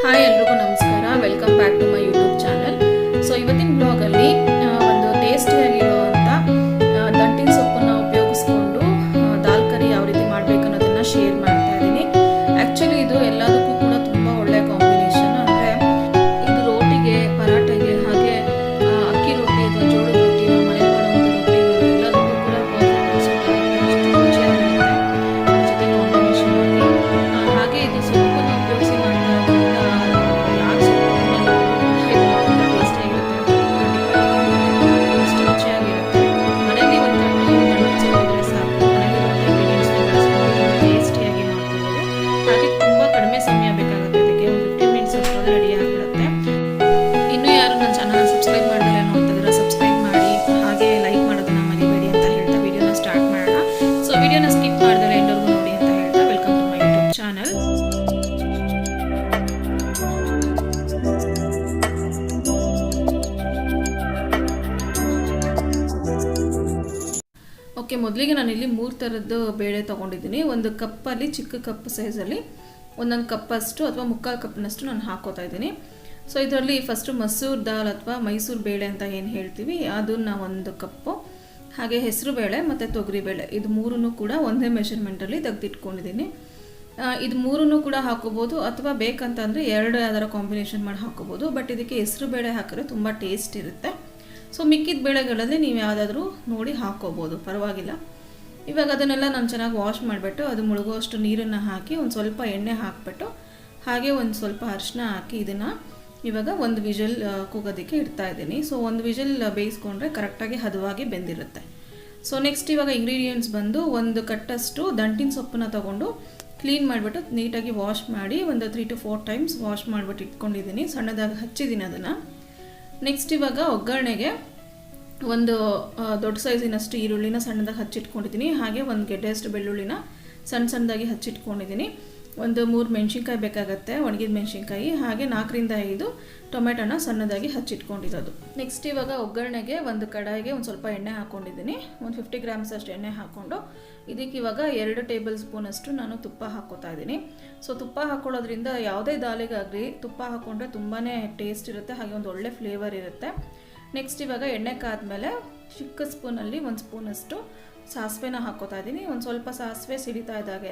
Hi ಎಲ್ರಿಗೂ ನಮಸ್ಕಾರ welcome back to my okay ಮೊದಲಿಗೆ ನಾನಿಲ್ಲಿ ಮೂರು ಥರದ್ದು ಬೇಳೆ ತೊಗೊಂಡಿದ್ದೀನಿ. ಒಂದು ಕಪ್ಪಲ್ಲಿ, ಚಿಕ್ಕ ಕಪ್ ಸೈಜಲ್ಲಿ ಒಂದೊಂದು ಕಪ್ಪಷ್ಟು ಅಥವಾ ಮುಕ್ಕಾಲು ಕಪ್ನಷ್ಟು ನಾನು ಹಾಕೋತಾ ಇದ್ದೀನಿ. ಸೊ ಇದರಲ್ಲಿ ಫಸ್ಟು ಮಸೂರ್ ದಾಲ್ ಅಥವಾ ಮೈಸೂರು ಬೇಳೆ ಅಂತ ಏನು ಹೇಳ್ತೀವಿ ಅದನ್ನ ಒಂದು ಕಪ್ಪು. ಹಾಗೆ ಹೆಸರು ಬೇಳೆ ಮತ್ತು ತೊಗರಿ ಬೇಳೆ, ಇದು ಮೂರೂ ಕೂಡ ಒಂದೇ ಮೆಷರ್ಮೆಂಟಲ್ಲಿ ತೆಗೆದಿಟ್ಕೊಂಡಿದ್ದೀನಿ. ಇದು ಮೂರೂ ಕೂಡ ಹಾಕೋಬೋದು ಅಥವಾ ಬೇಕಂತಂದರೆ ಎರಡು ಯಾವ್ದಾರ ಕಾಂಬಿನೇಷನ್ ಮಾಡಿ ಹಾಕೋಬೋದು. ಬಟ್ ಇದಕ್ಕೆ ಹೆಸರು ಬೇಳೆ ಹಾಕಿದ್ರೆ ತುಂಬ ಟೇಸ್ಟ್ ಇರುತ್ತೆ. ಸೊ ಮಿಕ್ಕಿದ ಬೇಳೆಗಳಲ್ಲಿ ನೀವು ಯಾವುದಾದ್ರೂ ನೋಡಿ ಹಾಕ್ಕೋಬೋದು. ಪರವಾಗಿಲ್ಲ. ಇವಾಗ ಅದನ್ನೆಲ್ಲ ನಾನು ಚೆನ್ನಾಗಿ ವಾಶ್ ಮಾಡಿಬಿಟ್ಟು ಅದು ಮುಳುಗುವಷ್ಟು ನೀರನ್ನು ಹಾಕಿ ಒಂದು ಸ್ವಲ್ಪ ಎಣ್ಣೆ ಹಾಕಿಬಿಟ್ಟು ಹಾಗೆ ಒಂದು ಸ್ವಲ್ಪ ಅರಿಶಿನ ಹಾಕಿ ಇದನ್ನು ಇವಾಗ ಒಂದು ವಿಜಲ್ ಕೂಗೋದಕ್ಕೆ ಇಡ್ತಾ ಇದ್ದೀನಿ. ಸೊ ಒಂದು ವಿಜಲ್ ಬೇಯಿಸ್ಕೊಂಡ್ರೆ ಕರೆಕ್ಟಾಗಿ ಹದವಾಗಿ ಬೆಂದಿರುತ್ತೆ. ಸೊ ನೆಕ್ಸ್ಟ್ ಇವಾಗ ಇಂಗ್ರೀಡಿಯೆಂಟ್ಸ್ ಬಂದು ಒಂದು ಕಟ್ಟಷ್ಟು ದಂಟಿನ ಸೊಪ್ಪನ್ನ ತೊಗೊಂಡು ಕ್ಲೀನ್ ಮಾಡಿಬಿಟ್ಟು ನೀಟಾಗಿ ವಾಶ್ ಮಾಡಿ ಒಂದು three two four times wash ಮಾಡಿಬಿಟ್ಟು ಇಟ್ಕೊಂಡಿದ್ದೀನಿ. ಸಣ್ಣದಾಗಿ ಹಚ್ಚಿದ್ದೀನಿ ಅದನ್ನು. ನೆಕ್ಸ್ಟ್ ಇವಾಗ ಒಗ್ಗರಣೆಗೆ ಒಂದು ದೊಡ್ಡ ಸೈಜಿನಷ್ಟು ಈರುಳ್ಳಿನ ಸಣ್ಣದಾಗಿ ಹಚ್ಚಿಟ್ಕೊಂಡಿದ್ದೀನಿ. ಹಾಗೆ ಒಂದು ಗೆಡ್ಡೆಯಷ್ಟು ಬೆಳ್ಳುಳ್ಳಿನ ಸಣ್ಣ ಸಣ್ಣದಾಗಿ ಹಚ್ಚಿಟ್ಕೊಂಡಿದ್ದೀನಿ. ಒಂದು ಮೂರು ಮೆಣಸಿನ್ಕಾಯಿ ಬೇಕಾಗತ್ತೆ, ಒಣಗಿದ ಮೆಣಸಿನ್ಕಾಯಿ, ಹಾಗೆ ನಾಲ್ಕರಿಂದ ಐದು ಟೊಮೆಟೊನ ಸಣ್ಣದಾಗಿ ಹಚ್ಚಿಟ್ಕೊಂಡಿರೋದು. ನೆಕ್ಸ್ಟ್ ಇವಾಗ ಒಗ್ಗರಣೆಗೆ ಒಂದು ಕಡಾಯಿಗೆ ಒಂದು ಸ್ವಲ್ಪ ಎಣ್ಣೆ ಹಾಕ್ಕೊಂಡಿದ್ದೀನಿ ಒಂದು ಫಿಫ್ಟಿ ಗ್ರಾಮ್ಸ್ ಅಷ್ಟು ಎಣ್ಣೆ ಹಾಕ್ಕೊಂಡು, ಇದಕ್ಕೆ ಇವಾಗ ಎರಡು ಟೇಬಲ್ ಸ್ಪೂನಷ್ಟು ನಾನು ತುಪ್ಪ ಹಾಕ್ಕೋತಾ ಇದ್ದೀನಿ. ಸೊ ತುಪ್ಪ ಹಾಕ್ಕೊಳ್ಳೋದ್ರಿಂದ ಯಾವುದೇ ದಾಲಿಗಾಗಲಿ ತುಪ್ಪ ಹಾಕ್ಕೊಂಡ್ರೆ ತುಂಬಾ ಟೇಸ್ಟ್ ಇರುತ್ತೆ, ಹಾಗೆ ಒಂದು ಒಳ್ಳೆ ಫ್ಲೇವರ್ ಇರುತ್ತೆ. ನೆಕ್ಸ್ಟ್ ಇವಾಗ ಎಣ್ಣೆ ಕಾದ್ಮೇಲೆ ಚಿಕ್ಕ ಸ್ಪೂನಲ್ಲಿ ಒಂದು ಸ್ಪೂನಷ್ಟು ಸಾಸಿವೆನ ಹಾಕೋತಾ ಇದ್ದೀನಿ. ಒಂದು ಸ್ವಲ್ಪ ಸಾಸಿವೆ ಸಿಡಿತಾ ಇದ್ದಾಗೇ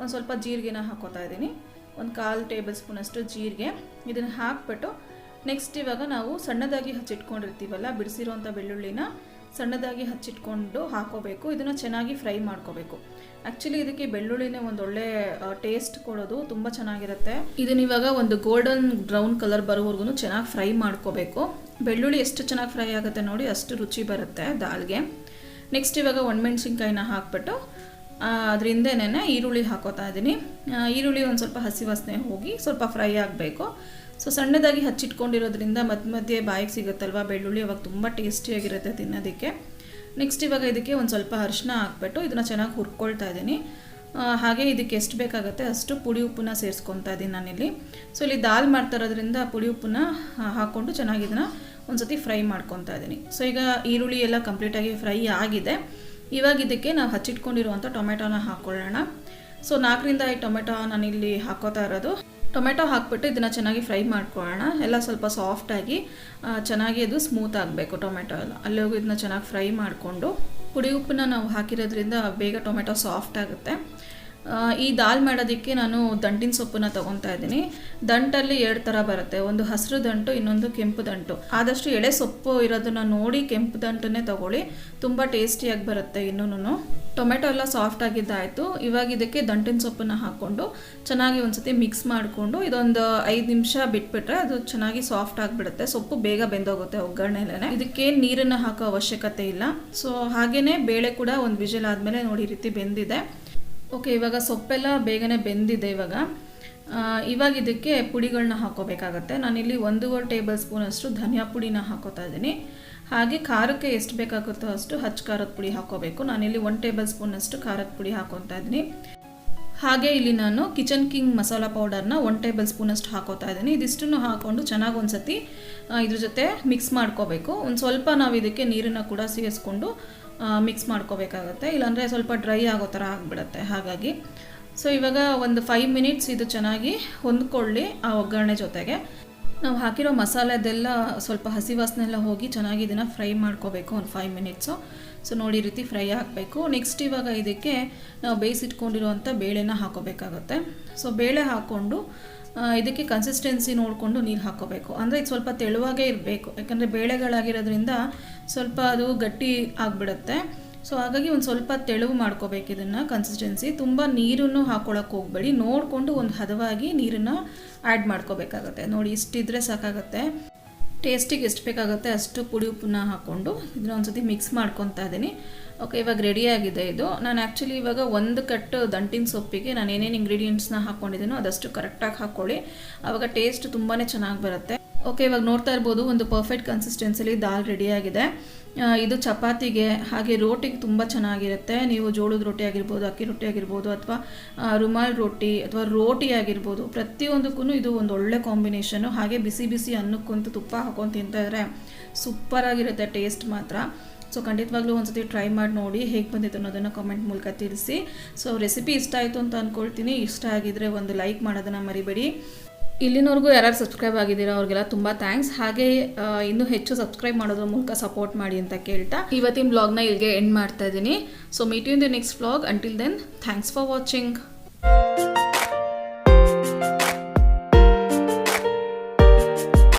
ಒಂದು ಸ್ವಲ್ಪ ಜೀರಿಗೆನ ಹಾಕೋತಾ ಇದ್ದೀನಿ. ಒಂದು ಕಾಲು ಟೇಬಲ್ ಸ್ಪೂನಷ್ಟು ಜೀರಿಗೆ ಇದನ್ನು ಹಾಕ್ಬಿಟ್ಟು ನೆಕ್ಸ್ಟ್ ಇವಾಗ ನಾವು ಸಣ್ಣದಾಗಿ ಹಚ್ಚಿಟ್ಕೊಂಡಿರ್ತೀವಲ್ಲ, ಬಿಡಿಸಿರೋಂಥ ಬೆಳ್ಳುಳ್ಳಿನ ಸಣ್ಣದಾಗಿ ಹಚ್ಚಿಟ್ಕೊಂಡು ಹಾಕೋಬೇಕು. ಇದನ್ನು ಚೆನ್ನಾಗಿ ಫ್ರೈ ಮಾಡ್ಕೋಬೇಕು. ಆ್ಯಕ್ಚುಲಿ ಇದಕ್ಕೆ ಬೆಳ್ಳುಳ್ಳಿನೇ ಒಂದು ಒಳ್ಳೆ ಟೇಸ್ಟ್ ಕೊಡೋದು ತುಂಬ ಚೆನ್ನಾಗಿರುತ್ತೆ. ಇದನ್ನ ಇವಾಗ ಒಂದು ಗೋಲ್ಡನ್ ಬ್ರೌನ್ ಕಲರ್ ಬರೋವರೆಗೂ ಚೆನ್ನಾಗಿ ಫ್ರೈ ಮಾಡ್ಕೋಬೇಕು. ಬೆಳ್ಳುಳ್ಳಿ ಎಷ್ಟು ಚೆನ್ನಾಗಿ ಫ್ರೈ ಆಗುತ್ತೆ ನೋಡಿ, ಅಷ್ಟು ರುಚಿ ಬರುತ್ತೆ ದಾಲ್ಗೆ. ನೆಕ್ಸ್ಟ್ ಇವಾಗ ಒಣಮೆಣ್ಸಿನ್ಕಾಯಿನ ಹಾಕ್ಬಿಟ್ಟು ಅದರಿಂದನೇ ಈರುಳ್ಳಿ ಹಾಕೋತಾ ಇದ್ದೀನಿ. ಈರುಳ್ಳಿ ಒಂದು ಸ್ವಲ್ಪ ಹಸಿ ವಾಸನೆ ಹೋಗಿ ಸ್ವಲ್ಪ ಫ್ರೈ ಆಗಬೇಕು. ಸೊ ಸಣ್ಣದಾಗಿ ಹಚ್ಚಿಟ್ಕೊಂಡಿರೋದ್ರಿಂದ ಮಧ್ಯ ಮಧ್ಯೆ ಬಾಯಿಗೆ ಸಿಗುತ್ತಲ್ವ? ಬೆಳ್ಳುಳ್ಳಿ ಅವಾಗ ತುಂಬ ಟೇಸ್ಟಿಯಾಗಿರುತ್ತೆ ತಿನ್ನೋದಕ್ಕೆ. ನೆಕ್ಸ್ಟ್ ಇವಾಗ ಇದಕ್ಕೆ ಒಂದು ಸ್ವಲ್ಪ ಅರಿಶಿನ ಹಾಕ್ಬಿಟ್ಟು ಇದನ್ನು ಚೆನ್ನಾಗಿ ಹುರ್ಕೊಳ್ತಾ ಇದ್ದೀನಿ. ಹಾಗೆ ಇದಕ್ಕೆ ಎಷ್ಟು ಬೇಕಾಗುತ್ತೆ ಅಷ್ಟು ಪುಡಿ ಉಪ್ಪನ್ನ ಸೇರಿಸ್ಕೊತಾ ಇದ್ದೀನಿ ನಾನಿಲ್ಲಿ. ಸೊ ಇಲ್ಲಿ ದಾಲ್ ಮಾಡ್ತಾ ಇರೋದ್ರಿಂದ ಪುಡಿ ಉಪ್ಪನ್ನ ಹಾಕ್ಕೊಂಡು ಚೆನ್ನಾಗಿ ಇದನ್ನು ಒಂದು ಸತಿ ಫ್ರೈ ಮಾಡ್ಕೊತಾ ಇದ್ದೀನಿ. ಸೊ ಈಗ ಈರುಳ್ಳಿ ಎಲ್ಲ ಕಂಪ್ಲೀಟಾಗಿ ಫ್ರೈ ಆಗಿದೆ. ಇವಾಗ ಇದಕ್ಕೆ ನಾವು ಹಚ್ಚಿಟ್ಕೊಂಡಿರುವಂಥ ಟೊಮೆಟೊನ ಹಾಕ್ಕೊಳ್ಳೋಣ ಸೊ ನಾಲ್ಕರಿಂದ ಐದು ಟೊಮೆಟೊ ನಾನಿಲ್ಲಿ ಹಾಕೋತಾ ಇರೋದು. ಟೊಮೆಟೊ ಹಾಕ್ಬಿಟ್ಟು ಇದನ್ನು ಚೆನ್ನಾಗಿ ಫ್ರೈ ಮಾಡ್ಕೊಳ್ಳೋಣ. ಎಲ್ಲ ಸ್ವಲ್ಪ ಸಾಫ್ಟಾಗಿ ಚೆನ್ನಾಗಿ ಅದು ಸ್ಮೂತ್ ಆಗಬೇಕು ಟೊಮೆಟೊ ಎಲ್ಲ. ಅಲ್ಲಿವರೆಗೂ ಇದನ್ನ ಚೆನ್ನಾಗಿ ಫ್ರೈ ಮಾಡಿಕೊಂಡು ಪುಡಿ ಉಪ್ಪನ್ನ ನಾವು ಹಾಕಿರೋದ್ರಿಂದ ಬೇಗ ಟೊಮೆಟೊ ಸಾಫ್ಟ್ ಆಗುತ್ತೆ. ಈ ದಾಲ್ ಮಾಡೋದಕ್ಕೆ ನಾನು ದಂಟಿನ ಸೊಪ್ಪನ್ನ ತೊಗೊತಾ ಇದ್ದೀನಿ. ದಂಟಲ್ಲಿ ಎರಡು ಥರ ಬರುತ್ತೆ. ಒಂದು ಹಸಿರು ದಂಟು, ಇನ್ನೊಂದು ಕೆಂಪು ದಂಟು. ಆದಷ್ಟು ಎಳೆ ಸೊಪ್ಪು ಇರೋದನ್ನ ನೋಡಿ ಕೆಂಪು ದಂಟನ್ನೇ ತಗೊಳ್ಳಿ. ತುಂಬ ಟೇಸ್ಟಿಯಾಗಿ ಬರುತ್ತೆ ಇನ್ನೂ ಟೊಮೆಟೊ ಎಲ್ಲ ಸಾಫ್ಟ್ ಆಗಿದ್ದಾಯಿತು. ಇವಾಗ ಇದಕ್ಕೆ ದಂಟಿನ ಸೊಪ್ಪನ್ನ ಹಾಕ್ಕೊಂಡು ಚೆನ್ನಾಗಿ ಒಂದ್ಸತಿ ಮಿಕ್ಸ್ ಮಾಡಿಕೊಂಡು ಇದೊಂದು ಐದು ನಿಮಿಷ ಬಿಟ್ಬಿಟ್ರೆ ಅದು ಚೆನ್ನಾಗಿ ಸಾಫ್ಟ್ ಆಗಿಬಿಡುತ್ತೆ. ಸೊಪ್ಪು ಬೇಗ ಬೆಂದೋಗುತ್ತೆ ಒಗ್ಗರಣೆಲೇ ಇದಕ್ಕೆ ನೀರನ್ನು ಹಾಕೋ ಅವಶ್ಯಕತೆ ಇಲ್ಲ. ಸೊ ಹಾಗೆಯೇ ಬೇಳೆ ಕೂಡ ಒಂದು ವಿಜಲ್ ಆದಮೇಲೆ ನೋಡಿ ರೀತಿ ಬೆಂದಿದೆ. ಓಕೆ ಇವಾಗ ಸೊಪ್ಪೆಲ್ಲ ಬೇಗನೆ ಬೆಂದಿದೆ ಇವಾಗ. ಇವಾಗ ಇದಕ್ಕೆ ಪುಡಿಗಳನ್ನ ಹಾಕೋಬೇಕಾಗತ್ತೆ. ನಾನಿಲ್ಲಿ ಒಂದೂವರೆ ಟೇಬಲ್ ಸ್ಪೂನಷ್ಟು ಧನಿಯಾ ಪುಡಿನ ಹಾಕೋತಾ ಇದ್ದೀನಿ. ಹಾಗೆ ಖಾರಕ್ಕೆ ಎಷ್ಟು ಬೇಕಾಗುತ್ತೋ ಅಷ್ಟು ಹಚ್ಚ ಖಾರದ ಪುಡಿ ಹಾಕೋಬೇಕು. ನಾನಿಲ್ಲಿ ಒನ್ ಟೇಬಲ್ ಸ್ಪೂನಷ್ಟು ಖಾರದ ಪುಡಿ ಹಾಕೋತಾ ಇದ್ದೀನಿ. ಹಾಗೆ ಇಲ್ಲಿ ನಾನು ಕಿಚನ್ ಕಿಂಗ್ ಮಸಾಲ ಪೌಡರ್ನ ಒನ್ ಟೇಬಲ್ ಸ್ಪೂನಷ್ಟು ಹಾಕೋತಾ ಇದ್ದೀನಿ. ಇದಿಷ್ಟನ್ನು ಹಾಕ್ಕೊಂಡು ಚೆನ್ನಾಗಿ ಒಂದು ಸತಿ ಇದ್ರ ಜೊತೆ ಮಿಕ್ಸ್ ಮಾಡ್ಕೋಬೇಕು. ಒಂದು ಸ್ವಲ್ಪ ನಾವು ಇದಕ್ಕೆ ನೀರನ್ನು ಕೂಡ ಸೇರಿಸ್ಕೊಂಡು ಮಿಕ್ಸ್ ಮಾಡ್ಕೋಬೇಕಾಗತ್ತೆ. ಇಲ್ಲಾಂದರೆ ಸ್ವಲ್ಪ ಡ್ರೈ ಆಗೋ ಥರ ಆಗಿಬಿಡುತ್ತೆ. ಹಾಗಾಗಿ ಸೊ ಇವಾಗ ಒಂದು ಫೈವ್ ಮಿನಿಟ್ಸ್ ಇದು ಚೆನ್ನಾಗಿ ಹೊಂದ್ಕೊಳ್ಳಿ ಆ ಒಗ್ಗರಣೆ ಜೊತೆಗೆ. ನಾವು ಹಾಕಿರೋ ಮಸಾಲೆದೆಲ್ಲ ಸ್ವಲ್ಪ ಹಸಿ ವಾಸನೆ ಎಲ್ಲ ಹೋಗಿ ಚೆನ್ನಾಗಿ ಇದನ್ನು ಫ್ರೈ ಮಾಡ್ಕೋಬೇಕು ಒಂದು ಫೈವ್ ಮಿನಿಟ್ಸು ಸೊ ನೋಡಿ ರೀತಿ ಫ್ರೈ ಹಾಕಬೇಕು ನೆಕ್ಸ್ಟ್ ಇವಾಗ ಇದಕ್ಕೆ ನಾವು ಬೇಯಿಸಿಟ್ಕೊಂಡಿರುವಂಥ ಬೇಳೆನ ಹಾಕೋಬೇಕಾಗುತ್ತೆ. ಸೊ ಬೇಳೆ ಹಾಕ್ಕೊಂಡು ಇದಕ್ಕೆ ಕನ್ಸಿಸ್ಟೆನ್ಸಿ ನೋಡಿಕೊಂಡು ನೀರು ಹಾಕೋಬೇಕು. ಅಂದರೆ ಇದು ಸ್ವಲ್ಪ ತೆಳುವಾಗೇ ಇರಬೇಕು. ಯಾಕಂದರೆ ಬೇಳೆಗಳಾಗಿರೋದ್ರಿಂದ ಸ್ವಲ್ಪ ಅದು ಗಟ್ಟಿ ಆಗಿಬಿಡುತ್ತೆ. ಸೊ ಹಾಗಾಗಿ ಒಂದು ಸ್ವಲ್ಪ ತೆಳುವು ಮಾಡ್ಕೋಬೇಕು ಇದನ್ನು ಕನ್ಸಿಸ್ಟೆನ್ಸಿ ತುಂಬ ನೀರನ್ನು ಹಾಕೊಳಕ್ಕೆ ಹೋಗಬೇಡಿ. ನೋಡಿಕೊಂಡು ಒಂದು ಹದವಾಗಿ ನೀರನ್ನು ಆ್ಯಡ್ ಮಾಡ್ಕೋಬೇಕಾಗತ್ತೆ. ನೋಡಿ, ಇಷ್ಟಿದ್ರೆ ಸಾಕಾಗುತ್ತೆ. ಟೇಸ್ಟಿಗೆ ಎಷ್ಟು ಬೇಕಾಗುತ್ತೆ ಅಷ್ಟು ಪುಡಿ ಉಪ್ಪನ್ನ ಹಾಕ್ಕೊಂಡು ಇದನ್ನ ಒಂದ್ಸತಿ ಮಿಕ್ಸ್ ಮಾಡ್ಕೊತಾ ಇದ್ದೀನಿ. ಓಕೆ ಇವಾಗ ರೆಡಿಯಾಗಿದೆ ಇದು. ನಾನು ಆ್ಯಕ್ಚುಲಿ ಇವಾಗ ಒಂದು ಕಟ್ಟು ದಂಟಿನ ಸೊಪ್ಪಿಗೆ ನಾನು ಏನೇನು ಇಂಗ್ರೀಡಿಯೆಂಟ್ಸ್ನ ಹಾಕ್ಕೊಂಡಿದ್ದೀನೋ ಅದಷ್ಟು ಕರೆಕ್ಟಾಗಿ ಹಾಕ್ಕೊಳ್ಳಿ ಆವಾಗ ಟೇಸ್ಟ್ ತುಂಬಾ ಚೆನ್ನಾಗಿ ಬರುತ್ತೆ. ಓಕೆ ಇವಾಗ ನೋಡ್ತಾ ಇರ್ಬೋದು, ಒಂದು ಪರ್ಫೆಕ್ಟ್ ಕನ್ಸಿಸ್ಟೆನ್ಸಿಲಿ ದಾಲ್ ರೆಡಿಯಾಗಿದೆ ಇದು ಚಪಾತಿಗೆ, ಹಾಗೆ ರೋಟಿಗೆ ತುಂಬ ಚೆನ್ನಾಗಿರುತ್ತೆ. ನೀವು ಜೋಳದ ರೊಟ್ಟಿ ಆಗಿರ್ಬೋದು, ಅಕ್ಕಿ ರೊಟ್ಟಿ ಆಗಿರ್ಬೋದು, ಅಥವಾ ರುಮಾಲ್ ರೊಟ್ಟಿ ಅಥವಾ ರೋಟಿ ಆಗಿರ್ಬೋದು ಪ್ರತಿಯೊಂದಕ್ಕೂ ಇದು ಒಂದು ಒಳ್ಳೆ ಕಾಂಬಿನೇಷನು ಹಾಗೆ ಬಿಸಿ ಬಿಸಿ ಅನ್ನಕ್ಕಂತೂ ತುಪ್ಪ ಹಾಕೊಂಡು ತಿಂತಾಯಿದ್ರೆ ಸೂಪರಾಗಿರುತ್ತೆ ಟೇಸ್ಟ್ ಮಾತ್ರ. ಸೊ ಖಂಡಿತವಾಗ್ಲೂ ಒಂದ್ಸತಿ ಟ್ರೈ ಮಾಡಿ ನೋಡಿ ಹೇಗೆ ಬಂದಿತ್ತು ಅನ್ನೋದನ್ನು ಕಾಮೆಂಟ್ ಮೂಲಕ ತಿಳಿಸಿ. ಸೊ ರೆಸಿಪಿ ಇಷ್ಟ ಆಯಿತು ಅಂತ ಅಂದ್ಕೊಳ್ತೀನಿ ಇಷ್ಟ ಆಗಿದ್ರೆ ಒಂದು ಲೈಕ್ ಮಾಡೋದನ್ನು ಮರಿಬೇಡಿ. ಇಲ್ಲಿನವರೆಗೂ ಯಾರು ಸಬ್ಸ್ಕ್ರೈಬ್ ಆಗಿದ್ದೀರಾ ಅವ್ರಿಗೆಲ್ಲ ತುಂಬ ಥ್ಯಾಂಕ್ಸ್ ಹಾಗೆ ಇನ್ನು ಹೆಚ್ಚು ಸಬ್ಸ್ಕ್ರೈಬ್ ಮಾಡೋದ್ರ ಮೂಲಕ ಸಪೋರ್ಟ್ ಮಾಡಿ ಅಂತ ಕೇಳ್ತಾ ಇವತ್ತಿನ ಬ್ಲಾಗ್ನ ಇಲ್ಲಿಗೆ ಎಂಡ್ ಮಾಡ್ತಾ ಇದ್ದೀನಿ. So meet in the next blog until then thanks for watching